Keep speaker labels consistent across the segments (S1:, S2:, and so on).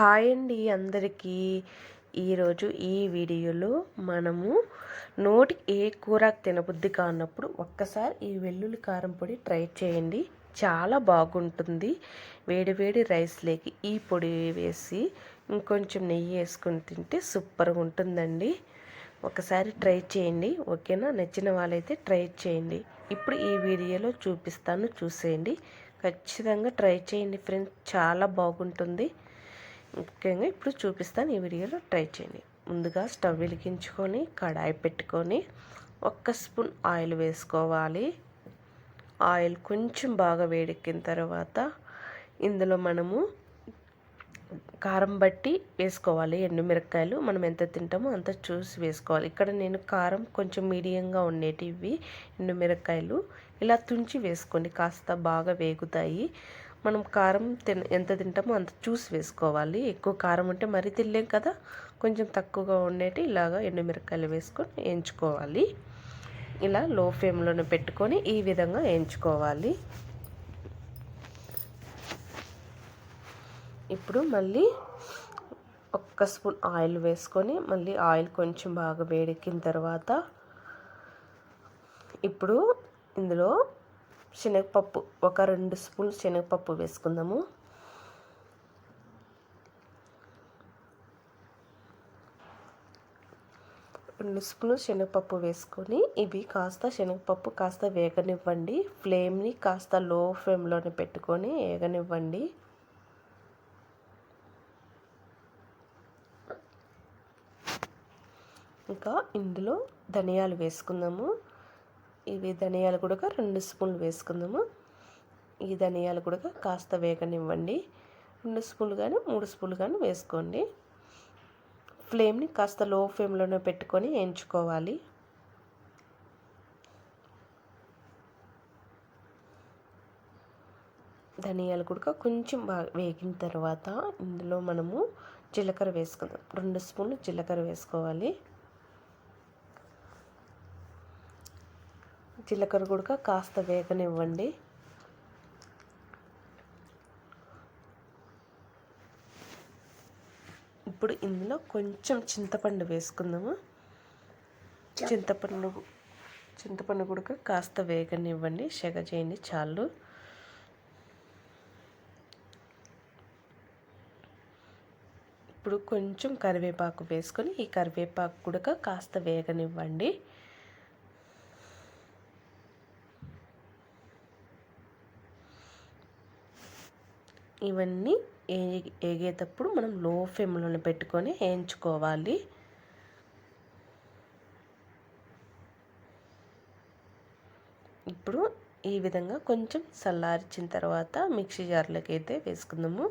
S1: Hi అండి అందరికీ. ఈరోజు ఈ వీడియోలో మనము నోటికి ఏ కూర తినబుద్ధి కానప్పుడు ఒక్కసారి ఈ వెల్లుల్లి కారం పొడి ట్రై చేయండి. చాలా బాగుంటుంది. వేడి వేడి రైస్లోకి ఈ పొడి వేసి ఇంకొంచెం నెయ్యి వేసుకొని తింటే సూపర్గా ఉంటుందండి. ఒకసారి ట్రై చేయండి. ఓకేనా? నచ్చిన వాళ్ళైతే ట్రై చేయండి. ఇప్పుడు ఈ వీడియోలో చూపిస్తాను. చూసేయండి. ఖచ్చితంగా ట్రై చేయండి ఫ్రెండ్స్. చాలా బాగుంటుంది. ముఖ్యంగా ఇప్పుడు చూపిస్తాను ఈ వీడియోలో ట్రై చేయండి. ముందుగా స్టవ్ వెలిగించుకొని కడాయి పెట్టుకొని ఒక్క స్పూన్ ఆయిల్ వేసుకోవాలి. ఆయిల్ కొంచెం బాగా వేడెక్కిన తర్వాత ఇందులో మనము కారం బట్టి వేసుకోవాలి. ఎండుమిరపకాయలు మనం ఎంత తింటామో అంత చూసి వేసుకోవాలి. ఇక్కడ నేను కారం కొంచెం మీడియంగా ఉండేటివి ఎండుమిరపకాయలు ఇలా తుంచి వేసుకోండి. కాస్త బాగా వేగుతాయి. మనం కారం తిన ఎంత తింటామో అంత చూసి వేసుకోవాలి. ఎక్కువ కారం ఉంటే మరీ తినలేం కదా. కొంచెం తక్కువగా ఉండేటి ఇలాగా ఎండుమిరకాయలు వేసుకొని వేయించుకోవాలి. ఇలా లో ఫ్లేమ్లోనే పెట్టుకొని ఈ విధంగా వేయించుకోవాలి. ఇప్పుడు మళ్ళీ ఒక్క స్పూన్ ఆయిల్ వేసుకొని మళ్ళీ ఆయిల్ కొంచెం బాగా వేడెక్కిన తర్వాత ఇప్పుడు ఇందులో శనగపప్పు ఒక రెండు స్పూన్ శనగపప్పు వేసుకుందాము. రెండు స్పూన్లు శనగపప్పు వేసుకొని ఇవి కాస్త శనగపప్పు కాస్త వేగనివ్వండి. ఫ్లేమ్ని కాస్త లో ఫ్లేమ్లోనే పెట్టుకొని వేగనివ్వండి. ఇంకా ఇందులో ధనియాలు వేసుకుందాము. ఇవి ధనియాలు కూడా రెండు స్పూన్లు వేసుకుందాము. ఈ ధనియాలు కూడా కాస్త వేగనివ్వండి. రెండు స్పూన్లు కానీ మూడు స్పూన్లు కానీ వేసుకోండి. ఫ్లేమ్ని కాస్త లో ఫ్లేమ్లోనే పెట్టుకొని వేయించుకోవాలి ధనియాలు కూడా కొంచెం బాగా వేగిన తర్వాత ఇందులో మనము జీలకర్ర వేసుకుందాం. రెండు స్పూన్లు జీలకర్ర వేసుకోవాలి. జీలకర్ర కూడా కాస్త వేగనివ్వండి. ఇప్పుడు ఇందులో కొంచెం చింతపండు వేసుకుందాము. చింతపండు చింతపండు కూడా కాస్త వేగనివ్వండి. సెగ చేయండి చాలు. ఇప్పుడు కొంచెం కరివేపాకు వేసుకొని ఈ కరివేపాకు కూడా కాస్త వేగనివ్వండి. ఇవన్నీ ఏగేటప్పుడు మనం లో ఫ్లేమ్లోనే పెట్టుకొని వేయించుకోవాలి. ఇప్పుడు ఈ విధంగా కొంచెం చల్లార్చిన తర్వాత మిక్సీ జార్లోకి అయితే వేసుకుందాము.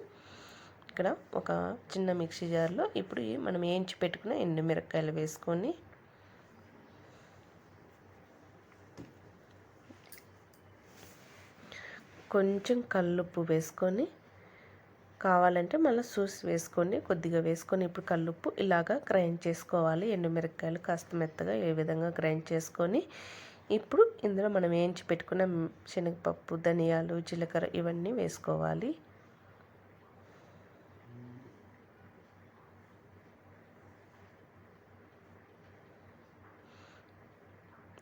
S1: ఇక్కడ ఒక చిన్న మిక్సీ జార్లో ఇప్పుడు మనం వేయించి పెట్టుకున్న ఎండుమిరపకాయలు వేసుకొని కొంచెం కల్లుప్పు వేసుకొని కావాలంటే మళ్ళీ సూస్ వేసుకొని కొద్దిగా వేసుకొని ఇప్పుడు కల్లుప్పు ఇలాగా గ్రైండ్ చేసుకోవాలి. ఎండుమిరపకాయలు కాస్త మెత్తగా ఏ విధంగా గ్రైండ్ చేసుకొని ఇప్పుడు ఇందులో మనం వేయించి పెట్టుకున్న శనగపప్పు ధనియాలు జీలకర్ర ఇవన్నీ వేసుకోవాలి.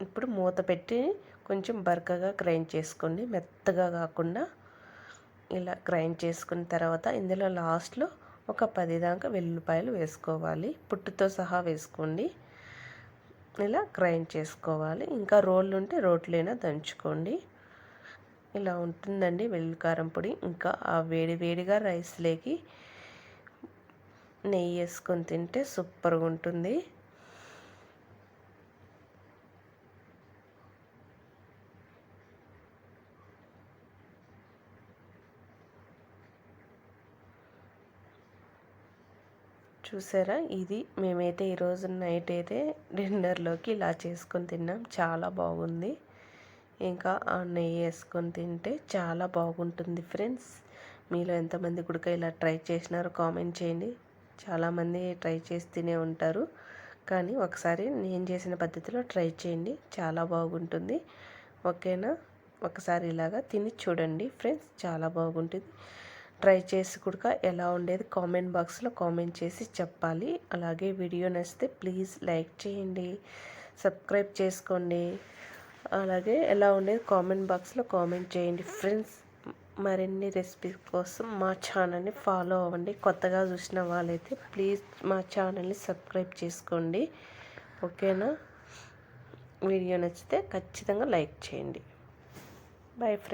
S1: ఇప్పుడు మూత పెట్టి కొంచెం బరకగా గ్రైండ్ చేసుకోండి. మెత్తగా కాకుండా ఇలా గ్రైండ్ చేసుకున్న తర్వాత ఇందులో లాస్ట్లో ఒక పది దాకా వెల్లుల్లిపాయలు వేసుకోవాలి. పుట్టుతో సహా వేసుకోండి. ఇలా గ్రైండ్ చేసుకోవాలి. ఇంకా రోళ్ళు ఉంటే రోట్లైనా దంచుకోండి. ఇలా ఉంటుందండి వెల్లుల్లి కారం పొడి. ఇంకా ఆ వేడి వేడిగా రైస్లోకి నెయ్యి వేసుకొని తింటే సూపర్గా ఉంటుంది. చూసారా? ఇది మేమైతే ఈరోజు నైట్ అయితే డిన్నర్లోకి ఇలా చేసుకొని తిన్నాం. చాలా బాగుంది. ఇంకా ఆ నెయ్యి వేసుకొని తింటే చాలా బాగుంటుంది ఫ్రెండ్స్. మీలో ఎంతమంది గుడక ఇలా ట్రై చేసినారో కామెంట్ చేయండి. చాలామంది ట్రై చేసి తినే ఉంటారు. కానీ ఒకసారి నేను చేసిన పద్ధతిలో ట్రై చేయండి. చాలా బాగుంటుంది. ఓకేనా? ఒకసారి ఇలాగా తిని చూడండి ఫ్రెండ్స్. చాలా బాగుంటుంది. ట్రై చేసి కూడా ఎలా ఉండేది కామెంట్ బాక్స్లో కామెంట్ చేసి చెప్పాలి. అలాగే వీడియో నచ్చితే ప్లీజ్ లైక్ చేయండి సబ్స్క్రైబ్ చేసుకోండి. అలాగే ఎలా ఉండేది కామెంట్ బాక్స్లో కామెంట్ చేయండి. ఫ్రెండ్స్ మరిన్ని రెసిపీస్ కోసం మా ఛానల్ని ఫాలో అవ్వండి. కొత్తగా చూసిన వాళ్ళైతే ప్లీజ్ మా ఛానల్ని సబ్స్క్రైబ్ చేసుకోండి. ఓకేనా? వీడియో నచ్చితే ఖచ్చితంగా లైక్ చేయండి. Bye friends.